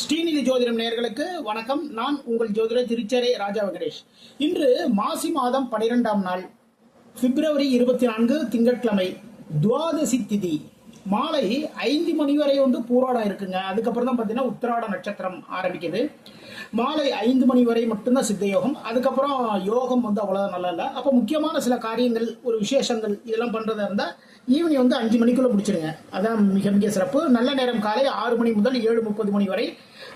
ஸ்ரீநிதி ஜோதிடம் நேர்களுக்கு வணக்கம். நான் உங்கள் ஜோதிடர் திருச்சேரை ராஜா வெங்கடேஷ். இன்று மாசி மாதம் பனிரெண்டாம் நாள் பிப்ரவரி இருபத்தி நான்கு திங்கட்கிழமை துவாதசி திதி. மாலை ஐந்து மணி வரை வந்து பூராடம் இருக்குங்க. அதுக்கப்புறம் தான் பார்த்தீங்கன்னா உத்திராட நட்சத்திரம் ஆரம்பிக்குது. மாலை ஐந்து மணி வரை மட்டும்தான் சித்த யோகம் அதுக்கப்புறம் யோகம் வந்து அவ்வளோதான் நல்லா இல்லை அப்போ முக்கியமான சில காரியங்கள் ஒரு விசேஷங்கள் இதெல்லாம் பண்ணுறதா இருந்தால் ஈவினிங் வந்து அஞ்சு மணிக்குள்ளே முடிச்சிடுங்க. அதான் மிக மிக சிறப்பு. நல்ல நேரம் காலை ஆறு மணி முதல் ஏழு முப்பது மணி வரை.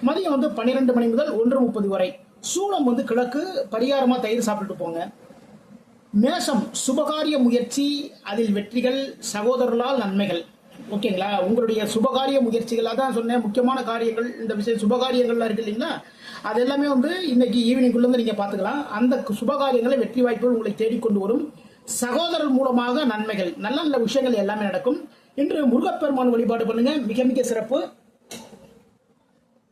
மதியம் வந்து பன்னிரெண்டு மணி முதல் ஒன்று முப்பது வரை. சூளம் வந்து கிழக்கு பரிகாரமாக தயிர் சாப்பிட்டுட்டு போங்க. மேஷம் சுபகாரிய முயற்சி அதில் வெற்றிகள் சகோதரர்களால் நன்மைகள். ஓகேங்களா? உங்களுடைய சுபகாரிய முயற்சிகள் அதான் சொன்னேன். முக்கியமான காரியங்கள் இந்த விஷயம் சுபகாரியங்கள்லாம் இருக்கு இல்லைங்களா? அது எல்லாமே வந்து இன்னைக்கு ஈவினிங்குள்ள வந்து நீங்கள் பார்த்துக்கலாம். அந்த சுபகாரியங்களை வெற்றி வாய்ப்புகள் உங்களை தேடிக்கொண்டு வரும் சகோதரர் மூலமாக நன்மைகள் நல்ல நல்ல விஷயங்கள் எல்லாமே நடக்கும். இன்று முருகப்பெருமான் வழிபாடு பண்ணுங்க. மிக மிக சிறப்பு.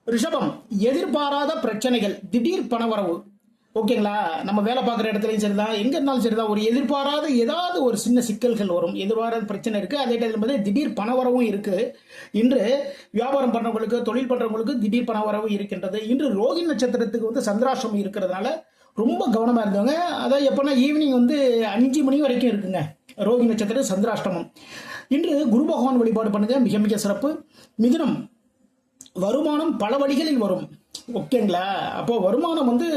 ரிஷபம் எதிர்பாராத பிரச்சனைகள் திடீர் பணவரவு ஓகேங்களா? நம்ம வேலை பார்க்குற இடத்துலையும் சரிதான் எங்கே இருந்தாலும் சரிதான் ஒரு எதிர்பாராத ஏதாவது ஒரு சின்ன சிக்கல்கள் வரும். எதிர்பாராத பிரச்சனை இருக்குது அதே டைம் வந்து திடீர் பணவரவும் இருக்குது இன்று வியாபாரம் பண்ணுறவங்களுக்கு தொழில் பண்ணுறவங்களுக்கு திடீர் பண வரவும் இருக்கின்றது. இன்று ரோகி நட்சத்திரத்துக்கு வந்து சந்திராசம் இருக்கிறதுனால ரொம்ப கவனமாக இருந்தவங்க. அதாவது எப்போனா ஈவினிங் வந்து அஞ்சு மணி வரைக்கும் இருக்குங்க. ரோகி நட்சத்திரம் சந்திராஷ்டமம். இன்று குரு பகவான் வழிபாடு பண்ணுங்க. மிக மிக சிறப்பு. மிதுனம் வருமானம் பல வழிகளில் வரும். ஓகேங்களா? அப்போது வருமானம் வந்து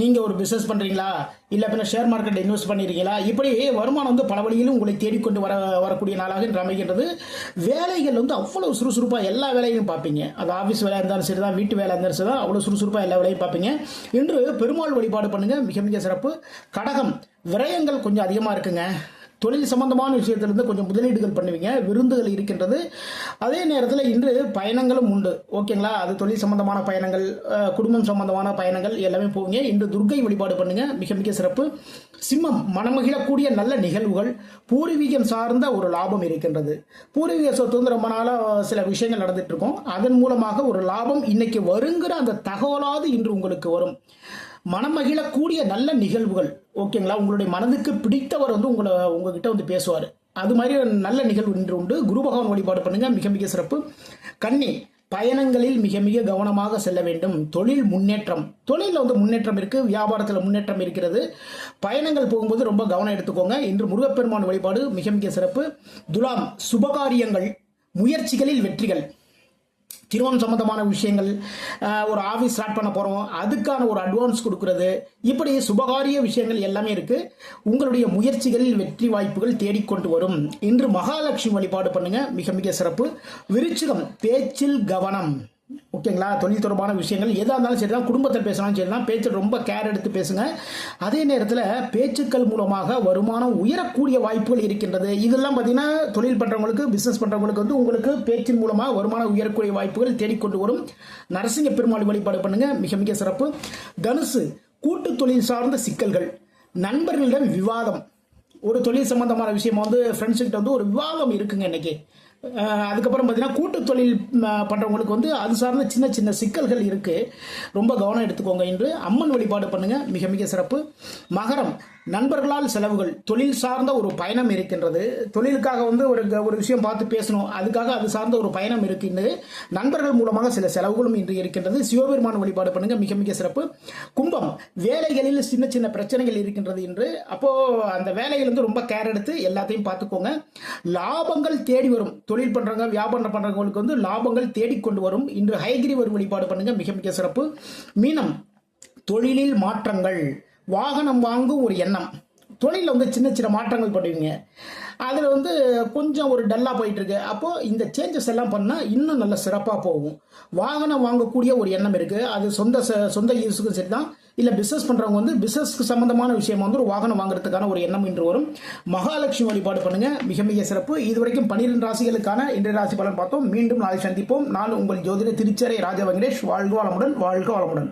நீங்கள் ஒரு பிஸ்னஸ் பண்ணுறீங்களா இல்லை பின்ன ஷேர் மார்க்கெட்டில் இன்வெஸ்ட் பண்ணிருக்கீங்களா? இப்படி வருமானம் வந்து பல வழியிலும் உங்களை தேடிக்கொண்டு வர வரக்கூடிய நாளாக என்று அமைகின்றது. வேலைகள் வந்து அவ்வளோ சுறுசுறுப்பாக எல்லா வேலையும் பார்ப்பீங்க. அது ஆஃபீஸ் வேலையாக இருந்தாலும் சரி தான் வீட்டு வேலை இருந்தாலும் சரி தான் அவ்வளோ சுறுசுறுப்பாக எல்லா வேலையும் பார்ப்பீங்க. இன்று பெருமாள் வழிபாடு பண்ணுங்கள் மிக மிக சிறப்பு. கடகம் விரயங்கள் கொஞ்சம் அதிகமாக இருக்குங்க. தொழில் சம்பந்தமான விஷயத்திலிருந்து கொஞ்சம் முதலீடுகள் பண்ணுவீங்க விருந்துகள் இருக்கின்றது. அதே நேரத்தில் இன்று பயணங்களும் உண்டு. ஓகேங்களா அது தொழில் சம்பந்தமான பயணங்கள் குடும்பம் சம்பந்தமான பயணங்கள் எல்லாமே போவீங்க. இன்று துர்க்கை வழிபாடு பண்ணுங்க. மிக மிக சிறப்பு. சிம்மம் மனமகிழக்கூடிய நல்ல நிகழ்வுகள் பூர்வீகம் சார்ந்த ஒரு லாபம் இருக்கின்றது. பூர்வீக சொத்து வந்து ரொம்ப நாளாக சில விஷயங்கள் நடந்துட்டு இருக்கோம் அதன் மூலமாக ஒரு லாபம் இன்னைக்கு வருங்கிற அந்த தகவலாவது இன்று உங்களுக்கு வரும். மனமகிழக்கூடிய நல்ல நிகழ்வுகள் ஓகேங்களா? உங்களுடைய மனதுக்கு பிடித்தவர் வந்து உங்களை உங்ககிட்ட வந்து பேசுவார். அது மாதிரி ஒரு நல்ல நிகழ்வு இன்று உண்டு. குரு பகவான் வழிபாடு பண்ணுங்க. மிக மிக சிறப்பு. கன்னி பயணங்களில் மிக மிக கவனமாக செல்ல வேண்டும். தொழில் முன்னேற்றம். தொழிலில் வந்து முன்னேற்றம் இருக்குது வியாபாரத்தில் முன்னேற்றம் இருக்கிறது. பயணங்கள் போகும்போது ரொம்ப கவனம் எடுத்துக்கோங்க. இன்று முருகப்பெருமான் வழிபாடு மிக மிக சிறப்பு. துலாம் சுபகாரியங்கள் முயற்சிகளில் வெற்றிகள். திருமணம் சம்பந்தமான விஷயங்கள் ஒரு ஆஃபீஸ் ஸ்டார்ட் பண்ண போகிறோம் அதுக்கான ஒரு அட்வான்ஸ் கொடுக்கறது. இப்படி சுபகாரிய விஷயங்கள் எல்லாமே இருக்குது உங்களுடைய முயற்சிகளில் வெற்றி வாய்ப்புகள் தேடிக்கொண்டு வரும். இன்று மகாலட்சுமி வழிபாடு பண்ணுங்க. மிக மிக சிறப்பு. விருச்சிகம் பேச்சில் கவனம். ஓகேங்களா? தொழில் தொடர்பான விஷயங்கள் எதாக இருந்தாலும் சரிதான் குடும்பத்தில் பேசலாம் சரிதான் பேச்சு ரொம்ப கேர் எடுத்து பேசுங்க. அதே நேரத்தில் பேச்சுக்கள் மூலமாக வருமானம் உயரக்கூடிய வாய்ப்புகள் இருக்கின்றது. இதெல்லாம் பார்த்தீங்கன்னா தொழில் பண்ணுறவங்களுக்கு பிஸ்னஸ் பண்ணுறவங்களுக்கு வந்து உங்களுக்கு பேச்சின் மூலமாக வருமானம் உயரக்கூடிய வாய்ப்புகள் தேடிக்கொண்டு வரும். நரசிங்க பெருமாள் வழிபாடு பண்ணுங்க. மிக மிக சிறப்பு. தனுசு கூட்டு தொழில் சார்ந்த சிக்கல்கள். நண்பர்களிடம் விவாதம். ஒரு தொழில் சம்பந்தமான விஷயம் வந்து ஃப்ரெண்ட்ஸ்கிட்ட வந்து ஒரு விவாதம் இருக்குங்க இன்னைக்கு. அதுக்கப்புறம் பார்த்தீங்கன்னா கூட்டு தொழில் பண்ணுறவங்களுக்கு வந்து அது சார்ந்த சின்ன சின்ன சிக்கல்கள் இருக்குது ரொம்ப கவனம் எடுத்துக்கோங்க என்று அம்மன் வழிபாடு பண்ணுங்கள் மிக மிக சிறப்பு. மகரம். நண்பர்களால் செலவுகள் தொழில் சார்ந்த ஒரு பயணம் இருக்கின்றது. தொழிலுக்காக வந்து ஒரு ஒரு விஷயம் பார்த்து பேசணும். அதுக்காக அது சார்ந்த ஒரு பயணம் இருக்கின்றது. நண்பர்கள் மூலமாக சில செலவுகளும் இன்று இருக்கின்றது. சிவபெருமான் வழிபாடு பண்ணுங்க. மிக மிக சிறப்பு. கும்பம் வேலைகளில் சின்ன சின்ன பிரச்சனைகள் இருக்கின்றது என்று அப்போ அந்த வேலைகள் வந்து ரொம்ப கேர் எடுத்து எல்லாத்தையும் பார்த்துக்கோங்க. லாபங்கள் தேடி வரும். தொழில் பண்றவங்க வியாபாரம் பண்றவங்களுக்கு வந்து லாபங்கள் தேடிக்கொண்டு வரும். இன்று ஹைகிரிவர் வழிபாடு பண்ணுங்க. மிக மிக சிறப்பு. மீனம் தொழிலில் மாற்றங்கள். வாகனம் வாங்கும் ஒரு எண்ணம். தொழிலில் வந்து சின்ன சின்ன மாற்றங்கள் பண்ணுவீங்க. அதில் வந்து கொஞ்சம் ஒரு டல்லாக போயிட்டுருக்கு. அப்போது இந்த சேஞ்சஸ் எல்லாம் பண்ணால் இன்னும் நல்ல சிறப்பாக போகும். வாகனம் வாங்கக்கூடிய ஒரு எண்ணம் இருக்குது அது சொந்த சொந்த யூஸுக்கும் சரி தான் இல்லை பிஸ்னஸ் பண்ணுறவங்க வந்து பிஸ்னஸ்க்கு சம்மந்தமான விஷயம் வந்து ஒரு வாகனம் வாங்குறதுக்கான ஒரு எண்ணம் இன்று வரும். மகாலட்சுமி வழிபாடு பண்ணுங்கள் மிக மிக சிறப்பு. இதுவரைக்கும் பன்னிரெண்டு ராசிகளுக்கான இன்றைய ராசி பலன் பார்த்தோம். மீண்டும் நாளை சந்திப்போம். நான் உங்கள் ஜோதிட திருச்சரை ராஜா வெங்கடேஷ். வாழ்க வளமுடன் வாழ்க வளமுடன்.